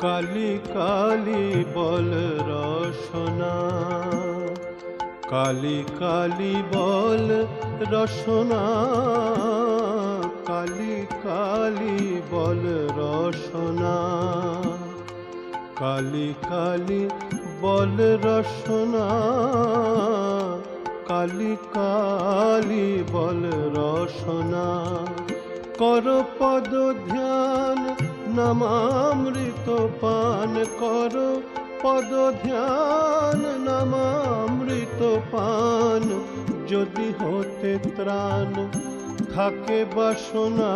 কালি কালি বল রসনা। কালি কালি বল রসনা। কালি কালি বল রসনা। কালি কালি বল রসনা। কালি কালি বল রসনা। কর পদ ধ্যান নামামৃত পান কর পদ ধ্যান নমামৃত পান। যদি হতে ত্রাণ থাকে বাসনা